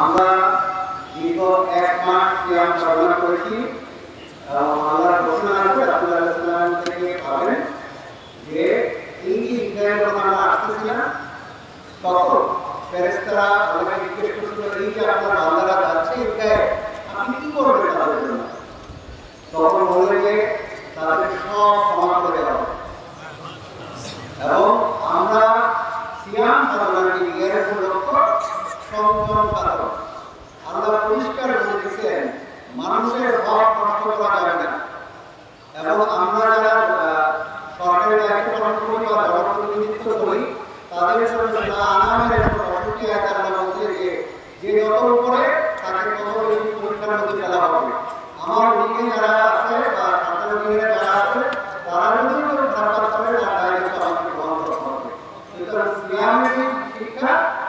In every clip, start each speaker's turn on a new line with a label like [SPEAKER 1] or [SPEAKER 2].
[SPEAKER 1] আমরা করেছি। এবং আল্লাহর ঘোষণা আছে রাসূলুল্লাহ থেকে যে এই যে যে আপনার যাচ্ছে ঈদগাহে আপনি কি করবেন তাদের জন্য তখন বললেন যে তাদের সব ক্ষমা করে দেওয়া হবে। এবং আমরা সিয়াম এর লক্ষ্য সাধন আল্লাহ পরিষ্কার মানুষের করা যাবে না। এবং আমরা যারা আহ, সরকারি দায়িত্ব পালন করি বা জনপ্রতিনিধিত্ব করি তাদের জন্য আনামের একটা অসুখী বলছে যে যে যত উপরে তাকে মধ্যে ফেলা হবে। আমার দিকে যারা আছে বা সরকারের দিকে যারা আছে তারা যদি কোনো খারাপ কাজ করে তার দায়িত্ব আমাকে গ্রহণ করতে হবে সুতরাং সিয়ামের যে শিক্ষা সেটা যাতে প্রতিপালন করি এবং সুরা আর ইমরানের একটা দরকার তারা পরিষ্কার বলেছে যে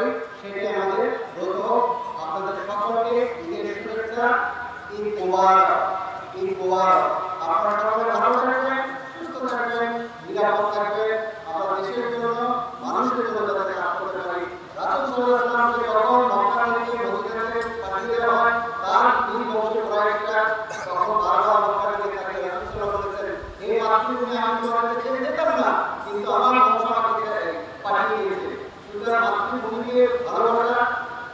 [SPEAKER 1] পারি সেটাই আমাদের ব্রত আপনাদের সকলকে ঈদের শুভেচ্ছা ঈদ মোবারক ঈদ মোবারক আপনারা সকলে ভালো থাকবেন, সুস্থ থাকবেন, নিরাপদ থাকবেন। আমরা দেশের জন্য, মানুষের জন্য মাতৃভূমিকে ভালোবাসা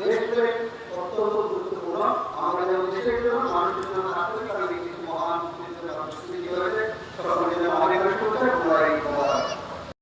[SPEAKER 1] দেশ প্রেম অত্যন্ত গুরুত্বপূর্ণ। আমরা যেমন দেশের জন্য